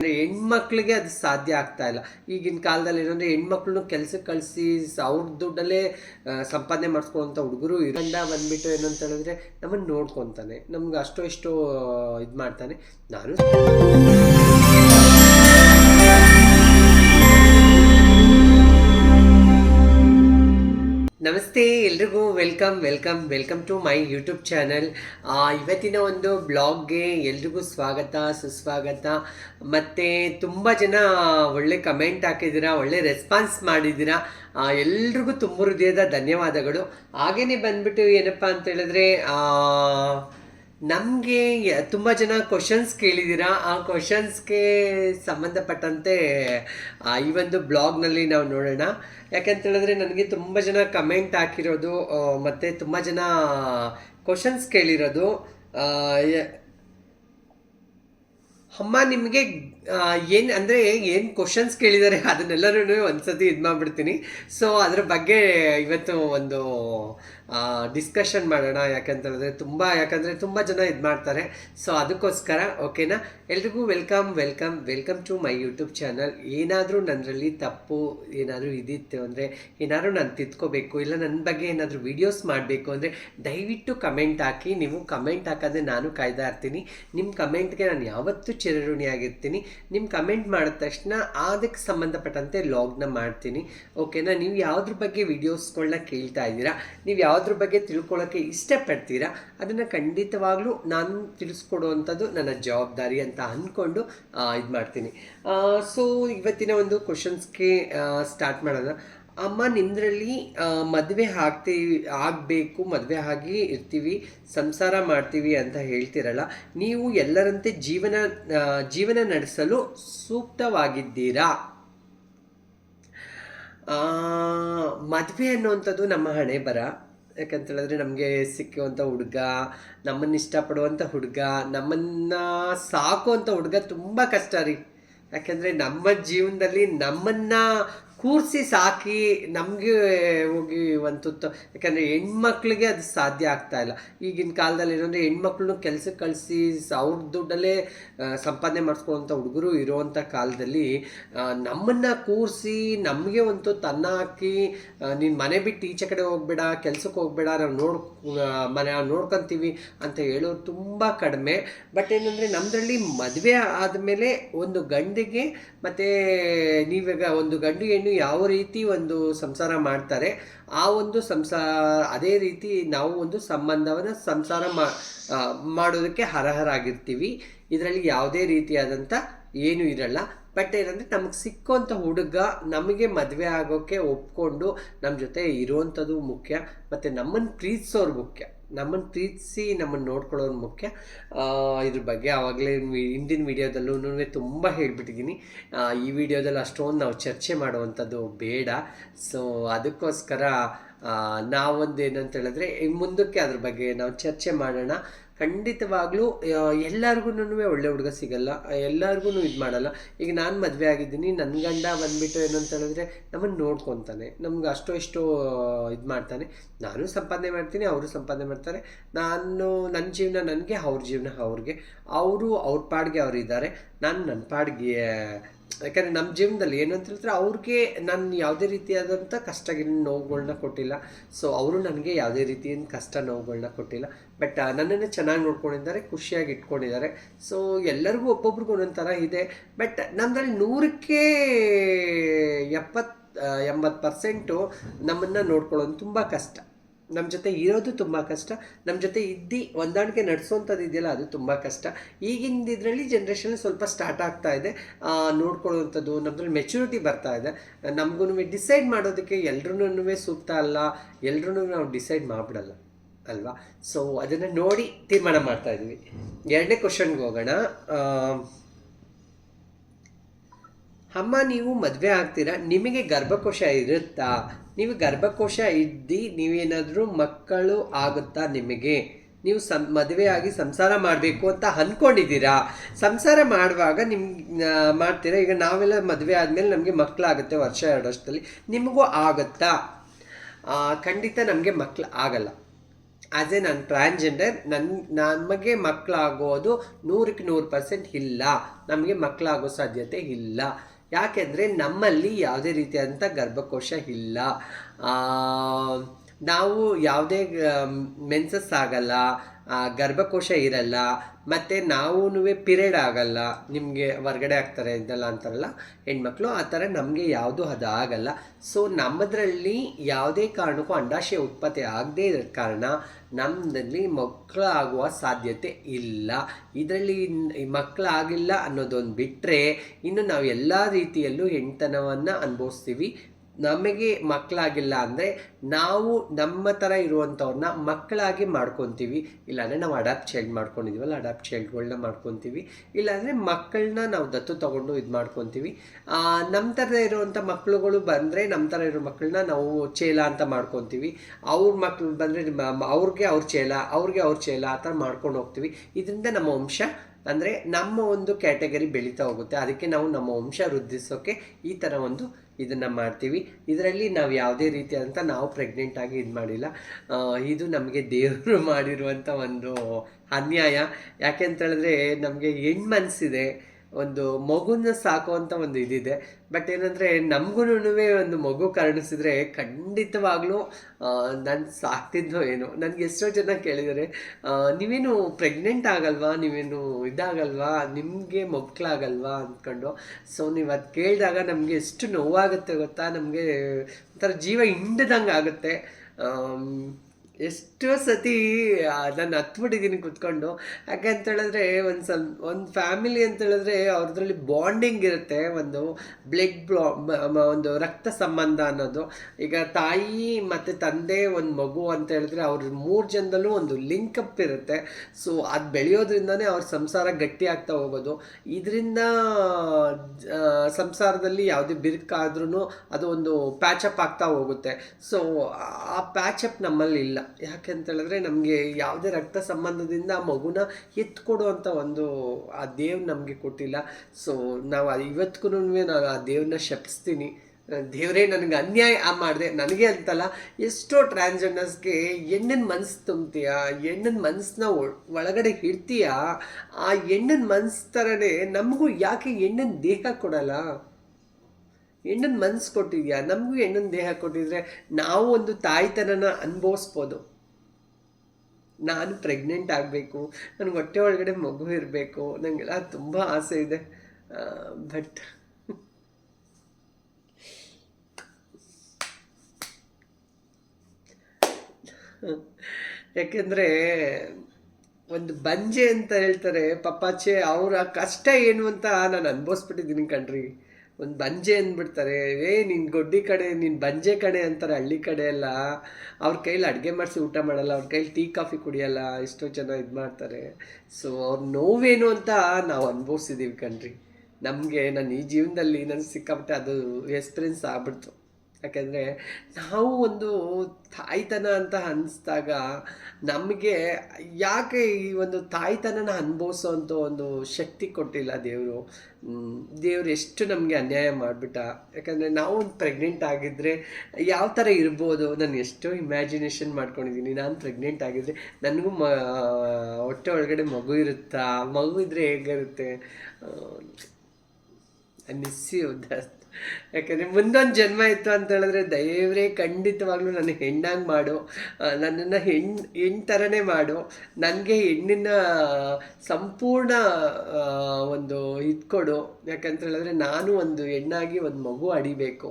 ಅಂದರೆ ಹೆಣ್ಮಕ್ಳಿಗೆ ಅದು ಸಾಧ್ಯ ಆಗ್ತಾ ಇಲ್ಲ. ಈಗಿನ ಕಾಲದಲ್ಲಿ ಏನಂದರೆ ಹೆಣ್ಮಕ್ಳನ್ನು ಕೆಲ್ಸಕ್ಕೆ ಕಳಿಸಿ ಅವ್ರ ದುಡ್ಡಲ್ಲೇ ಸಂಪಾದನೆ ಮಾಡಿಸ್ಕೊಳ್ಳೋಂಥ ಹುಡುಗರು ಇರಂಡ ಬಂದ್ಬಿಟ್ಟು ಏನಂತ ಹೇಳಿದ್ರೆ ನಮ್ಮನ್ನು ನೋಡ್ಕೊತಾನೆ. ನಮ್ಗೆ ಅಷ್ಟೋ ಇಷ್ಟೋ ಇದು ಮಾಡ್ತಾನೆ ನಾನು ನಮಸ್ತೆ, ಎಲ್ರಿಗೂ welcome welcome welcome to my YouTube channel. ಇವತ್ತಿನ ಒಂದು ಬ್ಲಾಗ್ಗೆ ಎಲ್ರಿಗೂ ಸ್ವಾಗತ, ಸುಸ್ವಾಗತ. ಮತ್ತು ತುಂಬ ಜನ ಒಳ್ಳೆ ಕಮೆಂಟ್ ಹಾಕಿದ್ದೀರಾ, ಒಳ್ಳೆ ರೆಸ್ಪಾನ್ಸ್ ಮಾಡಿದ್ದೀರಾ. ಎಲ್ರಿಗೂ ತುಂಬ ಹೃದಯದ ಧನ್ಯವಾದಗಳು. ಹಾಗೇ ಬಂದ್ಬಿಟ್ಟು ಏನಪ್ಪ ಅಂತ ಹೇಳಿದ್ರೆ ನಮಗೆ ತುಂಬ ಜನ ಕ್ವಶನ್ಸ್ ಕೇಳಿದ್ದೀರಾ? ಆ ಕ್ವಶನ್ಸ್ಗೆ ಸಂಬಂಧಪಟ್ಟಂತೆ ಈ ಒಂದು ಬ್ಲಾಗ್ನಲ್ಲಿ ನಾವು ನೋಡೋಣ. ಯಾಕೆಂತ ಹೇಳಿದ್ರೆ ನನಗೆ ತುಂಬ ಜನ ಕಮೆಂಟ್ ಹಾಕಿರೋದು ಮತ್ತು ತುಂಬ ಜನ ಕ್ವಶನ್ಸ್ ಕೇಳಿರೋದು. ಅಮ್ಮ, ನಿಮಗೆ ಏನು ಅಂದರೆ ಏನು ಕ್ವಶನ್ಸ್ ಕೇಳಿದ್ದಾರೆ ಅದನ್ನೆಲ್ಲರೂ ಒಂದ್ಸತಿ ಇದು ಮಾಡಿಬಿಡ್ತೀನಿ. ಸೊ ಅದ್ರ ಬಗ್ಗೆ ಇವತ್ತು ಒಂದು ಡಿಸ್ಕಷನ್ ಮಾಡೋಣ. ಯಾಕಂತ ಹೇಳಿದ್ರೆ ತುಂಬ, ಯಾಕಂದರೆ ತುಂಬ ಜನ ಇದು ಮಾಡ್ತಾರೆ. ಸೊ ಅದಕ್ಕೋಸ್ಕರ ಓಕೆನಾ ಎಲ್ರಿಗೂ welcome welcome welcome to my YouTube channel ಏನಾದರೂ ನನ್ನಲ್ಲಿ ತಪ್ಪು, ಏನಾದರೂ ಇದಿತ್ತು ಅಂದರೆ, ಏನಾದರೂ ನಾನು ತಿದ್ಕೋಬೇಕು, ಇಲ್ಲ ನನ್ನ ಬಗ್ಗೆ ಏನಾದರೂ ವೀಡಿಯೋಸ್ ಮಾಡಬೇಕು ಅಂದರೆ, ದಯವಿಟ್ಟು ಕಮೆಂಟ್ ಹಾಕಿ. ನೀವು ಕಮೆಂಟ್ ಹಾಕೋದೇ ನಾನು ಕಾಯ್ದಾ ಇರ್ತೀನಿ. ನಿಮ್ಮ ಕಮೆಂಟ್ಗೆ ನಾನು ಯಾವತ್ತೂ ಚಿರಋಣಿಯಾಗಿರ್ತೀನಿ. ನಿಮ್ಮ ಕಮೆಂಟ್ ಮಾಡಿದ ತಕ್ಷಣ ಅದಕ್ಕೆ ಸಂಬಂಧಪಟ್ಟಂತೆ ಲಾಗ್ನ ಮಾಡ್ತೀನಿ. ಓಕೆನಾ ನೀವು ಯಾವುದ್ರ ಬಗ್ಗೆ ವೀಡಿಯೋಸ್ಗಳನ್ನ ಕೇಳ್ತಾ ಇದ್ದೀರಾ? ನೀವು ಯಾವುದ್ರ ಬಗ್ಗೆ ತಿಳ್ಕೊಳ್ಳೋಕ್ಕೆ ಇಷ್ಟಪಡ್ತೀರಾ? ಅದನ್ನು ಖಂಡಿತವಾಗ್ಲೂ ನಾನು ತಿಳಿಸ್ಕೊಡುವಂಥದ್ದು ನನ್ನ ಜವಾಬ್ದಾರಿ ಅಂತ ಅಂದ್ಕೊಂಡು ಇದು ಮಾಡ್ತೀನಿ ಸೊ ಇವತ್ತಿನ ಒಂದು ಕ್ವಶನ್ಸ್ಗೆ ಸ್ಟಾರ್ಟ್ ಮಾಡೋಣ. ಅಮ್ಮ ನಿಮ್ಮದ್ರಲ್ಲಿ ಮದುವೆ ಆಗ್ತೀವಿ ಆಗಬೇಕು, ಮದುವೆ ಆಗಿ ಇರ್ತೀವಿ, ಸಂಸಾರ ಮಾಡ್ತೀವಿ ಅಂತ ಹೇಳ್ತಿರಲ್ಲ, ನೀವು ಎಲ್ಲರಂತೆ ಜೀವನ ಜೀವನ ನಡೆಸಲು ಸೂಕ್ತವಾಗಿದ್ದೀರಾ? ಮದುವೆ ಅನ್ನುವಂಥದ್ದು ನಮ್ಮ ಹಣೆ ಬರ. ಯಾಕಂತ ಹೇಳಿದ್ರೆ ನಮಗೆ ಸಿಕ್ಕುವಂಥ ಹುಡುಗ, ನಮ್ಮನ್ನು ಇಷ್ಟಪಡುವಂಥ ಹುಡುಗ, ನಮ್ಮನ್ನು ಸಾಕುವಂಥ ಹುಡುಗ ತುಂಬ ಕಷ್ಟ ರೀ. ಯಾಕಂದರೆ ನಮ್ಮ ಜೀವನದಲ್ಲಿ ನಮ್ಮನ್ನು ಕೂರಿಸಿ ಸಾಕಿ ನಮಗೆ ಹೋಗಿ ಒಂದು ತುತ್ತು ಯಾಕಂದರೆ ಹೆಣ್ಮಕ್ಳಿಗೆ ಅದು ಸಾಧ್ಯ ಆಗ್ತಾ ಇಲ್ಲ. ಈಗಿನ ಕಾಲದಲ್ಲಿ ಏನಂದರೆ ಹೆಣ್ಮಕ್ಳನ್ನೂ ಕೆಲಸಕ್ಕೆ ಕಳಿಸಿ ಅವ್ರ ದುಡ್ಡಲ್ಲೇ ಸಂಪಾದನೆ ಮಾಡಿಸ್ಕೊಳ್ಳೋಂಥ ಹುಡುಗರು ಇರೋವಂಥ ಕಾಲದಲ್ಲಿ ನಮ್ಮನ್ನು ಕೂರಿಸಿ ನಮಗೆ ಒಂದು ತನ್ನ ಹಾಕಿ ನೀನು ಮನೆ ಬಿಟ್ಟು ಈಚೆ ಕಡೆ ಹೋಗ್ಬೇಡ, ಕೆಲ್ಸಕ್ಕೆ ಹೋಗ್ಬೇಡ ನಾವು ನೋಡ್ ಮನೆ ನೋಡ್ಕೊತೀವಿ ಅಂತ ಹೇಳೋರು ತುಂಬ ಕಡಿಮೆ. ಬಟ್ ಏನಂದರೆ ನಮ್ಮದ್ರಲ್ಲಿ ಮದುವೆ ಆದಮೇಲೆ ಒಂದು ಗಂಡಿಗೆ ಮತ್ತು ನೀವೀಗ ಒಂದು ಗಂಡು ಹೆಣ್ಣು ಯಾವ ರೀತಿ ಒಂದು ಸಂಸಾರ ಮಾಡ್ತಾರೆ, ಆ ಒಂದು ಸಂಸಾರ, ಅದೇ ರೀತಿ ನಾವು ಒಂದು ಸಂಬಂಧವನ್ನು ಸಂಸಾರ ಮಾಡೋದಕ್ಕೆ ಅರ್ಹರಾಗಿರ್ತೀವಿ. ಇದರಲ್ಲಿ ಯಾವುದೇ ರೀತಿಯಾದಂಥ ಏನೂ ಇರಲ್ಲ. ಬಟ್ ಏನಂದರೆ ನಮಗೆ ಸಿಕ್ಕುವಂಥ ಹುಡುಗ ನಮಗೆ ಮದುವೆ ಆಗೋಕ್ಕೆ ಒಪ್ಕೊಂಡು ನಮ್ಮ ಜೊತೆ ಇರುವಂಥದ್ದು ಮುಖ್ಯ. ಮತ್ತು ನಮ್ಮನ್ನು ಪ್ರೀತಿಸೋರು ಮುಖ್ಯ. ನಮ್ಮನ್ನು ಪ್ರೀತಿಸಿ ನಮ್ಮನ್ನು ನೋಡ್ಕೊಳ್ಳೋರು ಮುಖ್ಯ. ಇದ್ರ ಬಗ್ಗೆ ಆವಾಗಲೇ ಹಿಂದಿನ ವೀಡಿಯೋದಲ್ಲೂ ತುಂಬ ಹೇಳಿಬಿಟ್ಟಿದ್ದೀನಿ. ಈ ವಿಡಿಯೋದಲ್ಲಿ ಅಷ್ಟೊಂದು ನಾವು ಚರ್ಚೆ ಮಾಡುವಂಥದ್ದು ಬೇಡ. ಸೊ ಅದಕ್ಕೋಸ್ಕರ ಆ, ನಾವೊಂದು ಏನಂತ ಹೇಳಿದ್ರೆ ಮುಂದಕ್ಕೆ ಅದ್ರ ಬಗ್ಗೆ ನಾವು ಚರ್ಚೆ ಮಾಡೋಣ. ಖಂಡಿತವಾಗ್ಲೂ ಎಲ್ಲರಿಗೂ ಒಳ್ಳೆ ಹುಡುಗ ಸಿಗಲ್ಲ. ಎಲ್ಲರಿಗೂ ಇದು ಮಾಡಲ್ಲ. ಈಗ ನಾನು ಮದುವೆ ಆಗಿದ್ದೀನಿ ನನ್ನ ಗಂಡ ಬಂದ್ಬಿಟ್ಟು ಅಂತ ಹೇಳಿದ್ರೆ ನಮ್ಮನ್ನು ನೋಡ್ಕೊತಾನೆ. ನಮ್ಗೆ ಅಷ್ಟೋ ಇಷ್ಟೋ ಇದು ಮಾಡ್ತಾನೆ. ನಾನು ಸಂಪಾದನೆ ಮಾಡ್ತೀನಿ, ಅವರು ಸಂಪಾದನೆ ಮಾಡ್ತಾರೆ. ನಾನು ನನ್ನ ಜೀವನ ನನಗೆ, ಅವ್ರ ಜೀವನ ಅವ್ರಿಗೆ. ಅವರು ಅವ್ರ ಪಾಡಿಗೆ ಅವ್ರು ಇದ್ದಾರೆ ನಾನು ನನ್ನ ಪಾಡಿಗೆ ಯಾಕಂದರೆ ನಮ್ಮ ಜೀವನದಲ್ಲಿ ಏನಂತ ಹೇಳಿದ್ರೆ ಅವ್ರಿಗೆ ನಾನು ಯಾವುದೇ ರೀತಿಯಾದಂಥ ಕಷ್ಟಗಿನ ನೋವುಗಳನ್ನ ಕೊಟ್ಟಿಲ್ಲ. ಸೊ ಅವರು ನನಗೆ ಯಾವುದೇ ರೀತಿಯ ಕಷ್ಟ ನೋವುಗಳನ್ನ ಕೊಟ್ಟಿಲ್ಲ. ಬಟ್ ನನ್ನನ್ನು ಚೆನ್ನಾಗಿ ನೋಡ್ಕೊಂಡಿದ್ದಾರೆ, ಖುಷಿಯಾಗಿ ಇಟ್ಕೊಂಡಿದ್ದಾರೆ. ಸೊ ಎಲ್ಲರಿಗೂ ಒಬ್ಬೊಬ್ರಿಗೂ ಒಂದೊಂದು ಥರ ಇದೆ. ಬಟ್ ನಮ್ಮದ್ರಲ್ಲಿ ನೂರಕ್ಕೆ ಎಪ್ಪತ್ತು ಎಂಬತ್ತು ಪರ್ಸೆಂಟು ನಮ್ಮನ್ನು ನೋಡ್ಕೊಳ್ಳೋದು ತುಂಬ ಕಷ್ಟ. ನಮ್ಮ ಜೊತೆ ಇರೋದು ತುಂಬ ಕಷ್ಟ. ನಮ್ಮ ಜೊತೆ ಇದ್ದು ಹೊಂದಾಣಿಕೆ ನಡೆಸೋವಂಥದ್ದು ಇದೆಯಲ್ಲ, ಅದು ತುಂಬ ಕಷ್ಟ. ಈಗಿಂದ ಇದರಲ್ಲಿ ಜನ್ರೇಷನ್ ಸ್ವಲ್ಪ ಸ್ಟಾರ್ಟ್ ಆಗ್ತಾ ಇದೆ. ನೋಡ್ಕೊಳ್ಳುವಂಥದ್ದು ನಮ್ಮದ್ರಲ್ಲಿ ಮೆಚುರಿಟಿ ಬರ್ತಾ ಇದೆ. ನಮಗೂ ಡಿಸೈಡ್ ಮಾಡೋದಕ್ಕೆ ಎಲ್ರೂ ಸೂಕ್ತ ಅಲ್ಲ. ಎಲ್ರೂ ನಾವು ಡಿಸೈಡ್ ಮಾಡಿಬಿಡಲ್ಲ, ಅಲ್ವಾ? ಸೊ ಅದನ್ನು ನೋಡಿ ತೀರ್ಮಾನ ಮಾಡ್ತಾ ಇದ್ವಿ. ಎರಡನೇ ಕ್ವಶನ್ಗೆ ಹೋಗೋಣ. ಅಮ್ಮ ನೀವು ಮದುವೆ ಆಗ್ತೀರಾ? ನಿಮಗೆ ಗರ್ಭಕೋಶ ಇರುತ್ತಾ? ನೀವು ಗರ್ಭಕೋಶ ಇದ್ದು ನೀವೇನಾದರೂ ಮಕ್ಕಳು ಆಗುತ್ತಾ ನಿಮಗೆ? ನೀವು ಸಂ ಆಗಿ ಸಂಸಾರ ಮಾಡಬೇಕು ಅಂತ ಅಂದ್ಕೊಂಡಿದ್ದೀರಾ ಸಂಸಾರ ಮಾಡುವಾಗ ನಿಮ್ಗೆ ಮಾಡ್ತೀರಾ? ಈಗ ನಾವೆಲ್ಲ ಮದುವೆ ಆದಮೇಲೆ ನಮಗೆ ಮಕ್ಕಳಾಗುತ್ತೆ ವರ್ಷ ಎರಡು ವರ್ಷದಲ್ಲಿ. ನಿಮಗೂ ಆಗುತ್ತಾ? ಖಂಡಿತ ನಮಗೆ ಮಕ್ಕಳು ಆಗಲ್ಲ. ಆ್ಯಸ್ ಎ ನಾನು ಟ್ರಾನ್ಸ್ಜೆಂಡರ್ ನನ್ನ ನಮಗೆ ಮಕ್ಕಳಾಗೋದು ನೂರಕ್ಕೆ ನೂರು ಪರ್ಸೆಂಟ್ ಇಲ್ಲ. ನಮಗೆ ಮಕ್ಕಳಾಗೋ ಸಾಧ್ಯತೆ ಇಲ್ಲ. ಯಾಕೆಂದರೆ ನಮ್ಮಲ್ಲಿ ಯಾವುದೇ ರೀತಿಯಾದಂಥ ಗರ್ಭಕೋಶ ಇಲ್ಲ. ನಾವು ಯಾವುದೇ ಮೆನ್ಸಸ್ ಆಗಲ್ಲ ಗರ್ಭಕೋಶ ಇರಲ್ಲ, ಮತ್ತು ನಾವೂ ಪಿರಿಯಡ್ ಆಗಲ್ಲ, ನಿಮಗೆ ಹೊರ್ಗಡೆ ಆಗ್ತಾರೆ ಇದೆಲ್ಲ ಅಂತಾರಲ್ಲ, ಹೆಣ್ಮಕ್ಳು ಆ ಥರ ನಮಗೆ ಯಾವುದೂ ಅದು ಆಗಲ್ಲ ಸೊ ನಮ್ಮದರಲ್ಲಿ ಯಾವುದೇ ಕಾರಣಕ್ಕೂ ಅಂಡಾಶಯ ಉತ್ಪತ್ತಿ ಆಗದೇ ಇರೋ ಕಾರಣ ನಮ್ಮಲ್ಲಿ ಮಕ್ಕಳಾಗುವ ಸಾಧ್ಯತೆ ಇಲ್ಲ. ಇದರಲ್ಲಿ ಮಕ್ಕಳಾಗಿಲ್ಲ ಅನ್ನೋದೊಂದು ಬಿಟ್ಟರೆ ಇನ್ನು ನಾವು ಎಲ್ಲ ರೀತಿಯಲ್ಲೂ ಹೆಣ್ತನವನ್ನು ಅನುಭವಿಸ್ತೀವಿ. ನಮಗೆ ಮಕ್ಕಳಾಗಿಲ್ಲ ಅಂದರೆ ನಾವು ನಮ್ಮ ಥರ ಇರುವಂಥವ್ರನ್ನ ಮಕ್ಕಳಾಗಿ ಮಾಡ್ಕೊತೀವಿ. ಇಲ್ಲಾಂದರೆ ನಾವು ಅಡಾಪ್ಟ್ ಚೈಲ್ಡ್ ಮಾಡ್ಕೊಂಡಿದ್ದೀವಲ್ಲ ಅಡಾಪ್ಟ್ ಚೈಲ್ಡ್ಗಳನ್ನ ಮಾಡ್ಕೊತೀವಿ. ಇಲ್ಲಾಂದರೆ ಮಕ್ಕಳನ್ನ ನಾವು ದತ್ತು ತಗೊಂಡು ಇದು ಮಾಡ್ಕೊತೀವಿ. ನಮ್ಮ ಥರ ಇರುವಂಥ ಮಕ್ಕಳುಗಳು ಬಂದರೆ ನಮ್ಮ ಥರ ಇರೋ ಮಕ್ಕಳನ್ನ ನಾವು ಚೇಲ ಅಂತ ಮಾಡ್ಕೊತೀವಿ. ಅವ್ರ ಮಕ್ಳು ಬಂದರೆ ಅವ್ರಿಗೆ ಅವ್ರ ಚೇಲ, ಅವ್ರಿಗೆ ಅವ್ರ ಚೇಲ ಆ ಥರ ಮಾಡ್ಕೊಂಡು ಹೋಗ್ತೀವಿ. ಇದರಿಂದ ನಮ್ಮ ವಂಶ ಅಂದರೆ ನಮ್ಮ ಒಂದು ಕ್ಯಾಟಗರಿ ಬೆಳೀತಾ ಹೋಗುತ್ತೆ. ಅದಕ್ಕೆ ನಾವು ನಮ್ಮ ವಂಶ ವೃದ್ಧಿಸೋಕ್ಕೆ ಈ ಥರ ಒಂದು ಇದನ್ನು ಮಾಡ್ತೀವಿ. ಇದರಲ್ಲಿ ನಾವು ಯಾವುದೇ ರೀತಿಯಾದಂಥ ನಾವು ಪ್ರೆಗ್ನೆಂಟ್ ಆಗಿ ಇದು ಮಾಡಿಲ್ಲ. ಇದು ನಮಗೆ ದೇವರು ಮಾಡಿರುವಂಥ ಒಂದು ಅನ್ಯಾಯ. ಯಾಕೆ ಅಂತ ಹೇಳಿದ್ರೆ ನಮಗೆ ಹೆಣ್ಣು ಮನಸ್ಸಿದೆ ಒಂದು ಮಗುನ ಸಾಕುವಂಥ ಒಂದು ಇದಿದೆ. ಬಟ್ ಏನಂದರೆ ನಮಗೂ ಒಂದು ಮಗು ಕರುಣಿಸಿದ್ರೆ ಖಂಡಿತವಾಗ್ಲೂ ನಾನು ಸಾಕ್ತಿದ್ದೋ ಏನೋ. ನನಗೆ ಎಷ್ಟೋ ಜನ ಕೇಳಿದರೆ ನೀವೇನು ಪ್ರೆಗ್ನೆಂಟ್ ಆಗಲ್ವಾ? ನೀವೇನು ಇದಾಗಲ್ವಾ? ನಿಮಗೆ ಮಕ್ಕಳಾಗಲ್ವಾ ಅಂದ್ಕೊಂಡು ಸೊ ನೀವು ಅದು ಕೇಳಿದಾಗ ನಮಗೆ ಎಷ್ಟು ನೋವಾಗುತ್ತೆ ಗೊತ್ತಾ? ನಮಗೆ ಒಂಥರ ಜೀವ ಹಿಂಡದಂಗೆ ಆಗುತ್ತೆ ಎಷ್ಟೋ ಸತಿ ನಾನು ಹತ್ಬಿಟ್ಟಿದ್ದೀನಿ ಕುತ್ಕೊಂಡು. ಯಾಕೆ ಅಂತ ಹೇಳಿದ್ರೆ ಒಂದು ಸ್ವಲ್ಪ, ಒಂದು ಫ್ಯಾಮಿಲಿ ಅಂತ ಹೇಳಿದ್ರೆ ಅವ್ರದ್ರಲ್ಲಿ ಬಾಂಡಿಂಗ್ ಇರುತ್ತೆ ಒಂದು ಬ್ಲಡ್ ಬ್ಲಾ ಒಂದು ರಕ್ತ ಸಂಬಂಧ ಅನ್ನೋದು. ಈಗ ತಾಯಿ ಮತ್ತು ತಂದೆ, ಒಂದು ಮಗು ಅಂತ ಹೇಳಿದ್ರೆ ಅವ್ರ ಮೂರು ಜನದಲ್ಲೂ ಒಂದು ಲಿಂಕಪ್ ಇರುತ್ತೆ. ಸೊ, ಅದು ಬೆಳೆಯೋದ್ರಿಂದನೇ ಅವ್ರ ಸಂಸಾರ ಗಟ್ಟಿ ಆಗ್ತಾ ಹೋಗೋದು. ಇದರಿಂದ ಸಂಸಾರದಲ್ಲಿ ಯಾವುದೇ ಬಿರುಕಾದ್ರೂ ಅದು ಒಂದು ಪ್ಯಾಚಪ್ ಆಗ್ತಾ ಹೋಗುತ್ತೆ. ಸೊ, ಆ ಪ್ಯಾಚಪ್ ನಮ್ಮಲ್ಲಿ ಇಲ್ಲ. ಯಾಕೆ ಅಂತ ಹೇಳಿದ್ರೆ ನಮಗೆ ಯಾವುದೇ ರಕ್ತ ಸಂಬಂಧದಿಂದ ಆ ಮಗುನ ಎತ್ಕೊಡುವಂಥ ಒಂದು, ಆ ದೇವ್ ನಮಗೆ ಕೊಟ್ಟಿಲ್ಲ. ಸೊ ನಾವು ಇವತ್ತಿಗೂ ನಾನು ಆ ದೇವ್ರನ್ನ ಶಪಿಸ್ತೀನಿ. ದೇವರೇ ನನಗೆ ಅನ್ಯಾಯ ಮಾಡಿದೆ. ನನಗೆ ಅಂತಲ್ಲ, ಎಷ್ಟೋ ಟ್ರಾನ್ಸ್ಜೆಂಡರ್ಸ್ಗೆ ಹೆಣ್ಣಿನ ಮನಸ್ಸು ತುಂಬ್ತೀಯ? ಹೆಣ್ಣಿನ ಮನಸ್ಸನ್ನ ಒಳಗಡೆ ಇಡ್ತೀಯಾ? ಆ ಹೆಣ್ಣಿನ ಮನಸ್ಸು ಥರನೇ ನಮಗೂ ಯಾಕೆ ಹೆಣ್ಣಿನ ದೇಹ ಕೊಡಲ್ಲ? ಹೆಣ್ಣಿನ ಮನ್ಸು ಕೊಟ್ಟಿದ್ಯಾ? ನಮಗೂ ಹೆಣ್ಣಿನ ದೇಹ ಕೊಟ್ಟಿದ್ರೆ ನಾವು ಒಂದು ತಾಯ್ತನನ ಅನುಭವಿಸ್ಬೋದು. ನಾನು ಪ್ರೆಗ್ನೆಂಟ್ ಆಗಬೇಕು, ನನಗೆ ಹೊಟ್ಟೆ ಒಳಗಡೆ ಮಗು ಇರಬೇಕು ನನಗೆಲ್ಲ ತುಂಬ ಆಸೆ ಇದೆ. ಬಟ್ ಯಾಕೆಂದರೆ ಒಂದು ಬಂಜೆ ಅಂತ ಹೇಳ್ತಾರೆ ಪಪ್ಪಾಚೆ ಅವರ ಕಷ್ಟ ಏನು ಅಂತ ನಾನು ಅನುಭವಿಸ್ಬಿಟ್ಟಿದ್ದೀನಿ ಕಣ್ರಿ. ಒಂದು ಬಂಜೆ ಅಂದ್ಬಿಡ್ತಾರೆ, ಏ ನಿನ್ನ ಗೊಡ್ಡಿ ಕಡೆ ನಿನ್ನ ಬಂಜೆ ಕಡೆ ಅಂತಾರೆ ಹಳ್ಳಿ ಕಡೆ ಎಲ್ಲ. ಅವ್ರ ಕೈಲಿ ಅಡುಗೆ ಮಾಡಿಸಿ ಊಟ ಮಾಡಲ್ಲ, ಅವ್ರ ಕೈಲಿ ಟೀ, ಕಾಫಿ ಕುಡಿಯಲ್ಲ, ಎಷ್ಟೋ ಜನ ಇದು ಮಾಡ್ತಾರೆ. ಸೊ ಅವ್ರ ನೋವೇನು ಅಂತ ನಾವು ಅನುಭವಿಸಿದ್ದೀವಿ ಕಣ್ರಿ. ನಮಗೆ ನನ್ನ ಈ ಜೀವನದಲ್ಲಿ ನನಗೆ ಸಿಕ್ಕಾಪಟ್ಟೆ ಅದು ಎಕ್ಸ್ಪೀರಿಯನ್ಸ್ ಆಗ್ಬಿಡ್ತು. ಯಾಕೆಂದರೆ ನಾವು ಒಂದು ತಾಯ್ತನ ಅಂತ ಅನ್ನಿಸ್ದಾಗ ನಮಗೆ ಯಾಕೆ ಈ ಒಂದು ತಾಯ್ತನನ ಅನುಭವಿಸೋವಂಥ ಒಂದು ಶಕ್ತಿ ಕೊಟ್ಟಿಲ್ಲ ದೇವರು? ದೇವರು ಎಷ್ಟು ನಮಗೆ ಅನ್ಯಾಯ ಮಾಡಿಬಿಟ್ಟ? ಯಾಕಂದರೆ ನಾವು ಒಂದು ಪ್ರೆಗ್ನೆಂಟ್ ಆಗಿದ್ದರೆ ಯಾವ ಥರ ಇರ್ಬೋದು? ನಾನು ಎಷ್ಟೋ ಇಮ್ಯಾಜಿನೇಷನ್ ಮಾಡ್ಕೊಂಡಿದ್ದೀನಿ. ನಾನು ಪ್ರೆಗ್ನೆಂಟ್ ಆಗಿದ್ದರೆ ನನಗೂ ಮ ಹೊಟ್ಟೆ ಒಳಗಡೆ ಮಗು ಇರುತ್ತಾ? ಮಗು ಇದ್ದರೆ ಹೇಗಿರುತ್ತೆ? ದಟ್ ಯಾಕಂದರೆ ಮುಂದೊಂದು ಜನ್ಮ ಇತ್ತು ಅಂತ ಹೇಳಿದ್ರೆ ದಯವ್ರೆ ಖಂಡಿತವಾಗ್ಲೂ ನನ್ನ ಹೆಣ್ಣಾಗಿ ಮಾಡು. ನನ್ನನ್ನು ಹೆಣ್ಣು ಹೆಣ್ಣು ಥರನೇ ಮಾಡು. ನನಗೆ ಹೆಣ್ಣಿನ ಸಂಪೂರ್ಣ ಒಂದು ಇದು ಕೊಡು. ಯಾಕಂತ ಹೇಳಿದ್ರೆ ನಾನು ಒಂದು ಹೆಣ್ಣಾಗಿ ಒಂದು ಮಗು ಅಡಿಬೇಕು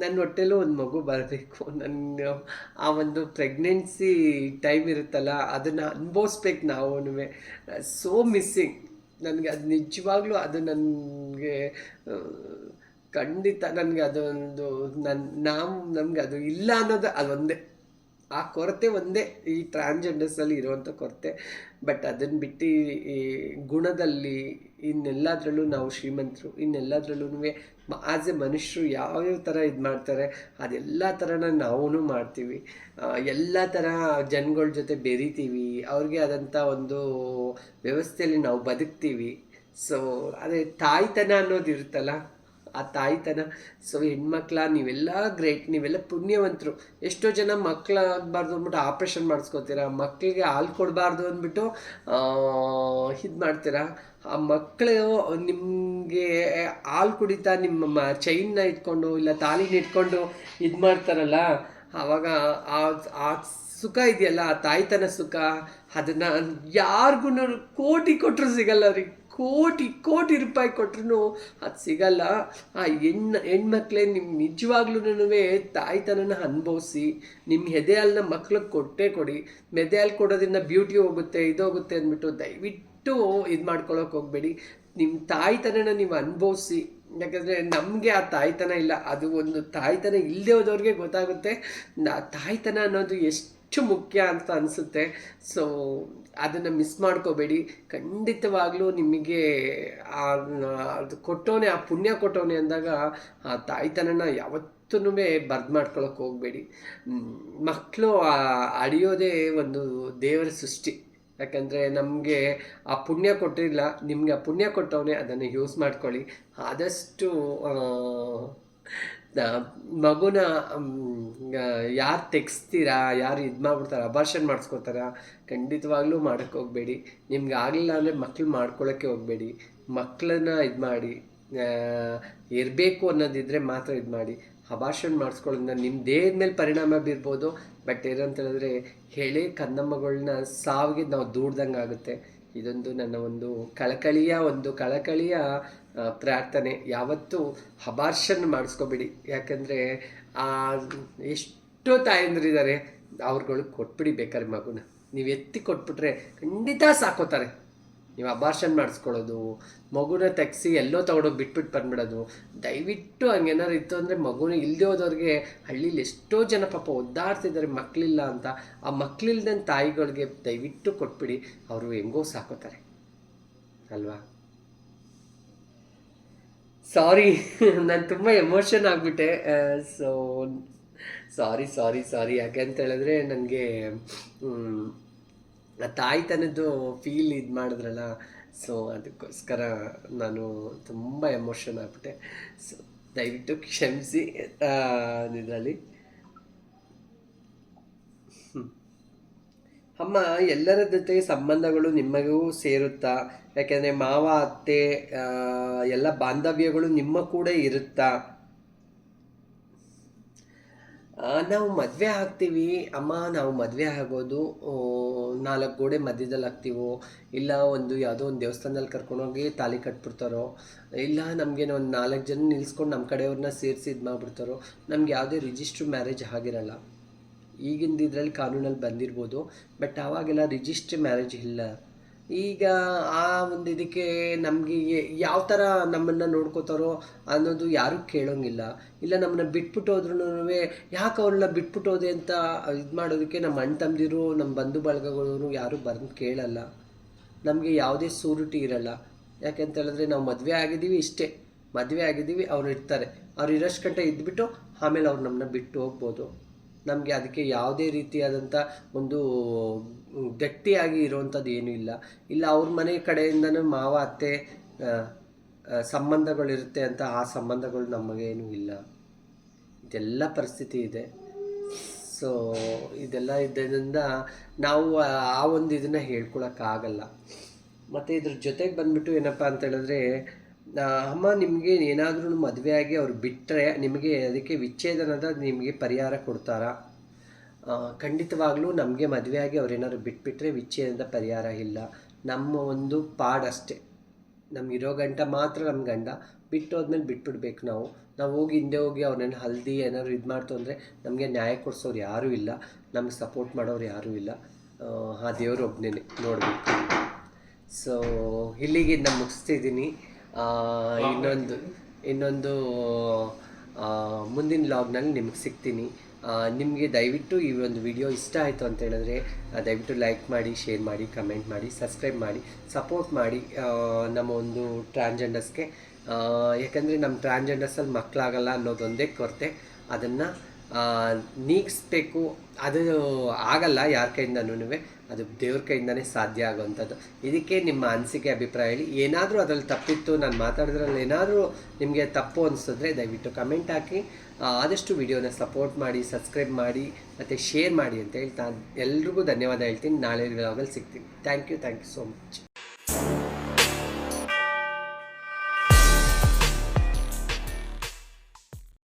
ನನ್ನ ಹೊಟ್ಟೆಲೂ ಒಂದು ಮಗು ಬರಬೇಕು. ನನ್ನ ಆ ಒಂದು ಪ್ರೆಗ್ನೆನ್ಸಿ ಟೈಮ್ ಇರುತ್ತಲ್ಲ, ಅದನ್ನು ಅನುಭವಿಸ್ಬೇಕು ನಾವು ಸೋ ಮಿಸ್ಸಿಂಗ್. ನನಗೆ ಅದು ನಿಜವಾಗ್ಲೂ ಅದು ನನಗೆ ಖಂಡಿತ ನನಗೆ ಅದೊಂದು ನನ್ನ ನಾವು ನಮಗೆ ಅದು ಇಲ್ಲ ಅನ್ನೋದು ಅದೊಂದೇ. ಆ ಕೊರತೆ ಒಂದೇ ಈ ಟ್ರಾನ್ಸ್ಜೆಂಡರ್ಸಲ್ಲಿ ಇರುವಂಥ ಕೊರತೆ. ಬಟ್ ಅದನ್ನು ಬಿಟ್ಟು ಈ ಗುಣದಲ್ಲಿ ಇನ್ನೆಲ್ಲದರಲ್ಲೂ ನಾವು ಶ್ರೀಮಂತರು ಇನ್ನೆಲ್ಲದರಲ್ಲೂ ಆಸ್ ಎ ಮನುಷ್ಯರು ಯಾವ್ಯಾವ ಥರ ಇದು ಮಾಡ್ತಾರೆ, ಅದೆಲ್ಲ ಥರನ ನಾವೂ ಮಾಡ್ತೀವಿ. ಎಲ್ಲ ಥರ ಜನಗಳ ಜೊತೆ ಬೆರಿತೀವಿ. ಅವ್ರಿಗೆ ಆದಂಥ ಒಂದು ವ್ಯವಸ್ಥೆಯಲ್ಲಿ ನಾವು ಬದುಕ್ತೀವಿ. ಸೊ ಅದೇ ತಾಯ್ತನ ಅನ್ನೋದು ಇರುತ್ತಲ್ಲ, ಆ ತಾಯ್ತನ. ಸೊ ಹೆಣ್ಮಕ್ಳ, ನೀವೆಲ್ಲ ಗ್ರೇಟ್ ನೀವೆಲ್ಲ ಪುಣ್ಯವಂತರು. ಎಷ್ಟೋ ಜನ ಮಕ್ಕಳಾಗಬಾರ್ದು ಅಂದ್ಬಿಟ್ಟು ಆಪ್ರೇಷನ್ ಮಾಡಿಸ್ಕೋತೀರಾ? ಮಕ್ಕಳಿಗೆ ಹಾಲು ಕೊಡಬಾರ್ದು ಅಂದ್ಬಿಟ್ಟು ಇದು ಮಾಡ್ತೀರಾ? ಆ ಮಕ್ಕಳು ನಿಮಗೆ ಹಾಲು ಕುಡಿತಾ ನಿಮ್ಮ ಮ ಚೈನ್ನ ಇಟ್ಕೊಂಡು ಇಲ್ಲ ತಾಲಿನ ಇಟ್ಕೊಂಡು ಇದು ಮಾಡ್ತಾರಲ್ಲ ಆವಾಗ ಆ ಆ ಸುಖ ಇದೆಯಲ್ಲ, ಆ ತಾಯ್ತನ ಸುಖ, ಅದನ್ನು ಯಾರಿಗೂ ಕೋಟಿ ಕೊಟ್ಟರು ಸಿಗಲ್ಲ ಅವ್ರಿಗೆ. ಕೋಟಿ ಕೋಟಿ ರೂಪಾಯಿ ಕೊಟ್ರು ಅದು ಸಿಗಲ್ಲ. ಆ ಹೆಣ್ಣು, ಹೆಣ್ಮಕ್ಳೇ ನಿಮ್ಮ ನಿಜವಾಗ್ಲೂ ತಾಯ್ತನನ ಅನುಭವಿಸಿ ನಿಮ್ಮ ಎದೆ ಹಾಲನ್ನ ಮಕ್ಳಿಗೆ ಕೊಟ್ಟೇ ಕೊಡಿ. ಮೆದೆ ಹಾಲು ಕೊಡೋದ್ರಿಂದ ಬ್ಯೂಟಿ ಹೋಗುತ್ತೆ ಇದೋಗುತ್ತೆ ಅಂದ್ಬಿಟ್ಟು ದಯವಿಟ್ಟು ಇದು ಮಾಡ್ಕೊಳಕ್ಕೆ ಹೋಗಬೇಡಿ. ನಿಮ್ಮ ತಾಯ್ತನನ ನೀವು ಅನುಭವಿಸಿ. ಯಾಕಂದರೆ ನಮಗೆ ಆ ತಾಯ್ತನ ಇಲ್ಲ. ಅದು ಒಂದು ತಾಯ್ತನ ಇಲ್ಲದೆ ಹೋದವ್ರಿಗೆ ಗೊತ್ತಾಗುತ್ತೆ. ನಾ- ತಾಯ್ತನ ಅನ್ನೋದು ಎಷ್ಟು ಮುಖ್ಯ ಅಂತ ಅನಿಸುತ್ತೆ. ಸೊ ಅದನ್ನು ಮಿಸ್ ಮಾಡ್ಕೋಬೇಡಿ. ಖಂಡಿತವಾಗ್ಲೂ ನಿಮಗೆ ಅದು ಕೊಟ್ಟೋನೆ, ಆ ಪುಣ್ಯ ಕೊಟ್ಟೋನೆ ಅಂದಾಗ ಆ ತಾಯ್ತನನ ಯಾವತ್ತೂ ಬರ್ದು ಮಾಡ್ಕೊಳಕ್ಕೆ ಹೋಗಬೇಡಿ. ಮಕ್ಕಳು ಅಡಿಯೋದೇ ಒಂದು ದೇವರ ಸೃಷ್ಟಿ. ಯಾಕಂದರೆ ನಮಗೆ ಆ ಪುಣ್ಯ ಕೊಟ್ಟಿಲ್ಲ, ನಿಮಗೆ ಆ ಪುಣ್ಯ ಕೊಟ್ಟವನೇ, ಅದನ್ನು ಯೂಸ್ ಮಾಡ್ಕೊಳ್ಳಿ. ಆದಷ್ಟು ಮಗುನ ಯಾರು ತೆಗೆಸ್ತೀರಾ, ಯಾರು ಇದು ಮಾಡ್ಬಿಡ್ತಾರ ಅಬಾರ್ಷನ್ ಮಾಡಿಸ್ಕೊತಾರ, ಖಂಡಿತವಾಗ್ಲೂ ಮಾಡೋಕ್ಕೆ ಹೋಗಬೇಡಿ. ನಿಮ್ಗೆ ಆಗಲಿಲ್ಲ ಅಂದರೆ ಮಕ್ಳು ಮಾಡ್ಕೊಳ್ಳೋಕ್ಕೆ ಹೋಗಬೇಡಿ. ಮಕ್ಕಳನ್ನ ಇದು ಮಾಡಿ ಇರಬೇಕು ಅನ್ನೋದಿದ್ದರೆ ಮಾತ್ರ ಇದು ಮಾಡಿ. ಅಬಾರ್ಷನ್ ಮಾಡಿಸ್ಕೊಳ್ಳೋದ್ರಿಂದ ನಿಮ್ಮ ದೇಹದ ಮೇಲೆ ಪರಿಣಾಮ ಬೀರ್ಬೋದು. ಬಟ್ ಏನಂತ ಹೇಳಿದ್ರೆ ಹೇಳಿ ಕನ್ನಮ್ಮಗಳನ್ನ ಸಾವಿಗೆ ನಾವು ದೂಡ್ದಂಗೆ ಆಗುತ್ತೆ ಇದೊಂದು ನನ್ನ ಒಂದು ಕಳಕಳಿಯ ಒಂದು ಕಳಕಳಿಯ ಪ್ರಾರ್ಥನೆ. ಯಾವತ್ತೂ ಹಬಾರ್ಷನ್ ಮಾಡಿಸ್ಕೋಬೇಡಿ. ಯಾಕಂದರೆ ಎಷ್ಟೋ ತಾಯಂದ್ರಿದ್ದಾರೆ, ಅವ್ರುಗಳು ಕೊಟ್ಬಿಡಿ ಬೇಕಾದ್ರೆ ಮಗುನ. ನೀವು ಎತ್ತಿ ಕೊಟ್ಬಿಟ್ರೆ ಖಂಡಿತ ಸಾಕೋತಾರೆ. ನೀವು ಅಬಾರ್ಷನ್ ಮಾಡಿಸ್ಕೊಳ್ಳೋದು, ಮಗುನ ತೆಗ್ಸಿ ಎಲ್ಲೋ ತೊಗೊಂಡೋಗಿ ಬಿಟ್ಬಿಟ್ಟು ಬಂದ್ಬಿಡೋದು. ದಯವಿಟ್ಟು ಹಂಗೇನಾರು ಇತ್ತು ಅಂದರೆ ಮಗುನ ಇಲ್ಲದೆ ಹೋದವ್ರಿಗೆ ಹಳ್ಳೀಲಿ ಎಷ್ಟೋ ಜನ ಪಾಪ ಒದ್ದಾಡ್ತಿದ್ದಾರೆ ಮಕ್ಕಳಿಲ್ಲ ಅಂತ. ಆ ಮಕ್ಕಳಿಲ್ದ ತಾಯಿಗಳಿಗೆ ದಯವಿಟ್ಟು ಕೊಟ್ಬಿಡಿ, ಅವರು ಹೆಂಗೋ ಸಾಕೋತಾರೆ. ಅಲ್ವಾ? ಸಾರಿ ನಾನು ತುಂಬ ಎಮೋಷನ್ ಆಗಿಬಿಟ್ಟೆ. ಸೊ ಸಾರಿ ಸಾರಿ ಸಾರಿ ಯಾಕೆ ಅಂತ ಹೇಳಿದ್ರೆ ನನಗೆ ತಾಯ್ತನದ್ದು ಫೀಲ್ ಇದು ಮಾಡಿದ್ರಲ್ಲ ಸೊ ಅದಕ್ಕೋಸ್ಕರ ನಾನು ತುಂಬ ಎಮೋಷನ್ ಆಗ್ಬಿಟ್ಟೆ. ಸೊ ದಯವಿಟ್ಟು ಕ್ಷಮಿಸಿ ಇದರಲ್ಲಿ. ಅಮ್ಮ, ಎಲ್ಲರ ಜೊತೆ ಸಂಬಂಧಗಳು ನಿಮಗೂ ಸೇರುತ್ತಾ? ಯಾಕೆಂದರೆ ಮಾವ, ಅತ್ತೆ ಎಲ್ಲ ಬಾಂಧವ್ಯಗಳು ನಿಮ್ಮ ಕೂಡ ಇರುತ್ತಾ? ನಾವು ಮದುವೆ ಆಗ್ತೀವಿ. ಅಮ್ಮ, ನಾವು ಮದುವೆ ಆಗೋದು ನಾಲ್ಕು ಗೋಡೆ ಮಧ್ಯದಲ್ಲಿ ಆಗ್ತೀವೋ? ಇಲ್ಲ, ಒಂದು ಯಾವುದೋ ಒಂದು ದೇವಸ್ಥಾನದಲ್ಲಿ ಕರ್ಕೊಂಡೋಗಿ ತಾಲಿ ಕಟ್ಬಿಡ್ತಾರೋ? ಇಲ್ಲ ನಮಗೇನೋ ಒಂದು ನಾಲ್ಕು ಜನ ನಿಲ್ಸ್ಕೊಂಡು ನಮ್ಮ ಕಡೆಯವ್ರನ್ನ ಸೇರಿಸಿ ಇದು ಮಾಡಿಬಿಡ್ತಾರೋ ನಮ್ಗೆ ಯಾವುದೇ ರಿಜಿಸ್ಟ್ರ್ ಮ್ಯಾರೇಜ್ ಆಗಿರಲ್ಲ. ಈಗಿಂದ ಇದರಲ್ಲಿ ಕಾನೂನಲ್ಲಿ ಬಂದಿರ್ಬೋದು ಬಟ್ ಆವಾಗೆಲ್ಲ ರಿಜಿಸ್ಟ್ರ್ ಮ್ಯಾರೇಜ್ ಇಲ್ಲ. ಈಗ ಆ ಒಂದು ಇದಕ್ಕೆ ನಮಗೆ ಯಾವ ಥರ ನಮ್ಮನ್ನು ನೋಡ್ಕೋತಾರೋ ಅನ್ನೋದು ಯಾರೂ ಕೇಳೋಂಗಿಲ್ಲ. ಇಲ್ಲ ನಮ್ಮನ್ನ ಬಿಟ್ಬಿಟ್ಟು ಹೋದ್ರೂ ಯಾಕೆ ಅವ್ರನ್ನ ಬಿಟ್ಬಿಟ್ಟು ಹೋದೆ ಅಂತ ಇದು ಮಾಡೋದಕ್ಕೆ ನಮ್ಮ ಅಣ್ಣ ತಮ್ಮದಿರು ನಮ್ಮ ಬಂಧು ಬಳಗಗಳವರು ಯಾರೂ ಬಂದು ಕೇಳಲ್ಲ. ನಮಗೆ ಯಾವುದೇ ಸೂರಿಟಿ ಇರಲ್ಲ. ಯಾಕೆಂತ ಹೇಳಿದ್ರೆ ನಾವು ಮದುವೆ ಆಗಿದ್ದೀವಿ ಇಷ್ಟೇ. ಮದುವೆ ಆಗಿದ್ದೀವಿ, ಅವ್ರು ಇರ್ತಾರೆ. ಅವ್ರು ಇರೋಷ್ಟು ಗಂಟೆ ಇದ್ಬಿಟ್ಟು ಆಮೇಲೆ ಅವ್ರು ನಮ್ಮನ್ನ ಬಿಟ್ಟು ಹೋಗ್ಬೋದು. ನಮಗೆ ಅದಕ್ಕೆ ಯಾವುದೇ ರೀತಿಯಾದಂಥ ಒಂದು ಗಟ್ಟಿಯಾಗಿ ಇರುವಂಥದ್ದು ಏನೂ ಇಲ್ಲ. ಇಲ್ಲ, ಅವ್ರ ಮನೆ ಕಡೆಯಿಂದನೂ ಮಾವ, ಅತ್ತೆ ಸಂಬಂಧಗಳಿರುತ್ತೆ ಅಂತ ಆ ಸಂಬಂಧಗಳು ನಮಗೇನೂ ಇಲ್ಲ. ಇದೆಲ್ಲ ಪರಿಸ್ಥಿತಿ ಇದೆ. ಸೊ ಇದೆಲ್ಲ ಇದ್ದರಿಂದ ನಾವು ಆ- ಒಂದು ಇದನ್ನು ಹೇಳ್ಕೊಳಕ್ಕಾಗಲ್ಲ. ಮತ್ತು ಇದ್ರ ಜೊತೆಗೆ ಬಂದ್ಬಿಟ್ಟು ಏನಪ್ಪ ಅಂತ ಹೇಳಿದ್ರೆ ಅಮ್ಮ ನಿಮಗೆ ಏನಾದ್ರೂ ಆಗಿ ಅವ್ರು ಬಿಟ್ಟರೆ ನಿಮಗೆ ಅದಕ್ಕೆ ವಿಚ್ಛೇದನದ ನಿಮಗೆ ಪರಿಹಾರ ಕೊಡ್ತಾರಾ? ಖಂಡಿತವಾಗ್ಲೂ ನಮಗೆ ಮದುವೆ ಆಗಿ ಅವ್ರೇನಾದ್ರು ಬಿಟ್ಬಿಟ್ರೆ ವಿಚ್ಛೇದನದ ಪರಿಹಾರ ಇಲ್ಲ. ನಮ್ಮ ಒಂದು ಪಾಡಷ್ಟೇ ನಮಗಿರೋ ಗಂಟ ಮಾತ್ರ ನಮ್ಮ ಗಂಡ. ಬಿಟ್ಟು ಹೋದ್ಮೇಲೆ ಬಿಟ್ಬಿಡ್ಬೇಕು ನಾವು. ನಾವು ಹೋಗಿ ಹಿಂದೆ ಹೋಗಿ ಅವ್ರನ್ನ ಹಲ್ದಿ ಏನಾದ್ರು ಇದು ಮಾಡ್ತು ಅಂದರೆ ನಮಗೆ ನ್ಯಾಯ ಕೊಡಿಸೋರು ಯಾರೂ ಇಲ್ಲ. ನಮ್ಗೆ ಸಪೋರ್ಟ್ ಮಾಡೋರು ಯಾರೂ ಇಲ್ಲ. ಆ, ದೇವ್ರು ಒಬ್ಬನೇ ನೋಡಬೇಕು. ಸೊ ಇಲ್ಲಿಗೆ ನಾನು ಮುಗಿಸ್ತಿದ್ದೀನಿ ಇನ್ನೊಂದು ಇನ್ನೊಂದು ಆ, ಮುಂದಿನ ಲಾಗ್ನಲ್ಲಿ ನಿಮಗೆ ಸಿಗ್ತೀನಿ. ನಿಮಗೆ ದಯವಿಟ್ಟು ಈ ಒಂದು ವಿಡಿಯೋ ಇಷ್ಟ ಆಯಿತು ಅಂತ ಹೇಳಿದ್ರೆ ದಯವಿಟ್ಟು ಲೈಕ್ ಮಾಡಿ ಶೇರ್ ಮಾಡಿ ಕಮೆಂಟ್ ಮಾಡಿ ಸಬ್ಸ್ಕ್ರೈಬ್ ಮಾಡಿ ಸಪೋರ್ಟ್ ಮಾಡಿ ನಮ್ಮ ಒಂದು ಟ್ರಾನ್ಜೆಂಡರ್ಸ್ಗೆ ಯಾಕಂದರೆ ನಮ್ಮ ಟ್ರಾನ್ಜೆಂಡರ್ಸಲ್ಲಿ ಮಕ್ಕಳಾಗಲ್ಲ ಅನ್ನೋದೊಂದೇ ಕೊರತೆ. ಅದನ್ನು ನೀಗಿಸ್ಬೇಕು. ಅದು ಆಗಲ್ಲ ಯಾರ ಕೈಯಿಂದನೂ ಅದು ದೇವ್ರ ಕೈಯಿಂದನೇ ಸಾಧ್ಯ ಆಗುವಂಥದ್ದು. ಇದಕ್ಕೆ ನಿಮ್ಮ ಅನಿಸಿಕೆ, ಅಭಿಪ್ರಾಯ ಹೇಳಿ. ಏನಾದರೂ ಅದರಲ್ಲಿ ತಪ್ಪಿತ್ತು, ನಾನು ಮಾತಾಡಿದ್ರಲ್ಲಿ ಏನಾದರೂ ನಿಮಗೆ ತಪ್ಪು ಅನಿಸಿದ್ರೆ ದಯವಿಟ್ಟು ಕಮೆಂಟ್ ಹಾಕಿ. ಆದಷ್ಟು ವಿಡಿಯೋನ ಸಪೋರ್ಟ್ ಮಾಡಿ ಸಬ್ಸ್ಕ್ರೈಬ್ ಮಾಡಿ, ಮತ್ತು ಶೇರ್ ಮಾಡಿ ಅಂತ ಹೇಳ್ತಾ ಎಲ್ರಿಗೂ ಧನ್ಯವಾದ ಹೇಳ್ತೀನಿ. ನಾಳೆ ವ್ಲಾಗಲ್ಲಿ ಸಿಗ್ತೀನಿ. Thank you thank you so much